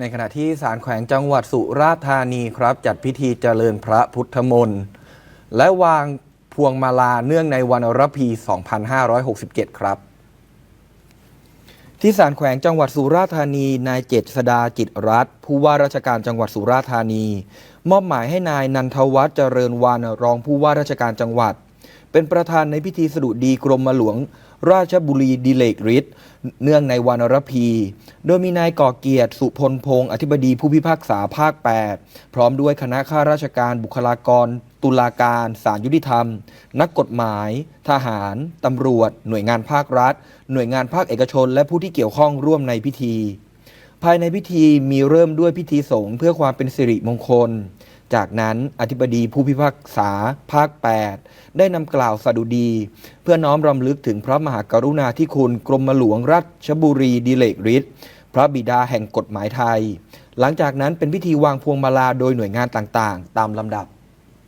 ในขณะที่ศาลแขวงจังหวัดสุราษฎร์ธานีครับ จัดพิธีเจริญพระพุทธมนต์และวางพวงมาลาเนื่องในวันรพี 2567 ครับ ที่ศาลแขวงจังหวัดสุราษฎร์ธานีนายเจษดาจิตรรัตน์ผู้ว่าราชการจังหวัดสุราษฎร์ธานี มอบหมายให้นายนันทวัฒน์เจริญวานรองผู้ว่าราชการจังหวัด เป็นประธานในพิธีสดุดีกรมหลวง ราชบุรีดิเลกฤทธิ์เนื่องในวันรพี โดยมีนายก่อเกียรติ สุพลพงศ์อธิบดีผู้พิพากษาภาค 8 พร้อมด้วยคณะข้าราชการบุคลากร ตุลาการศาลยุติธรรม นักกฎหมาย ทหาร ตำรวจ หน่วยงานภาครัฐ หน่วยงานภาคเอกชน และผู้ที่เกี่ยวข้องร่วมในพิธี ภายในพิธีมีเริ่มด้วยพิธีสงฆ์เพื่อความเป็นสิริมงคล จากนั้นอธิบดีผู้พิพากษาภาค 8 ได้นำกล่าวสดุดี เพื่อน้อมรำลึกถึงพระมหากรุณาธิคุณกรมหลวงรัชบุรีดิเลกฤทธิ์พระบิดาแห่งกฎหมายไทย หลังจากนั้นเป็นพิธีวางพวงมาลาโดยหน่วยงานต่างๆ ตามลำดับ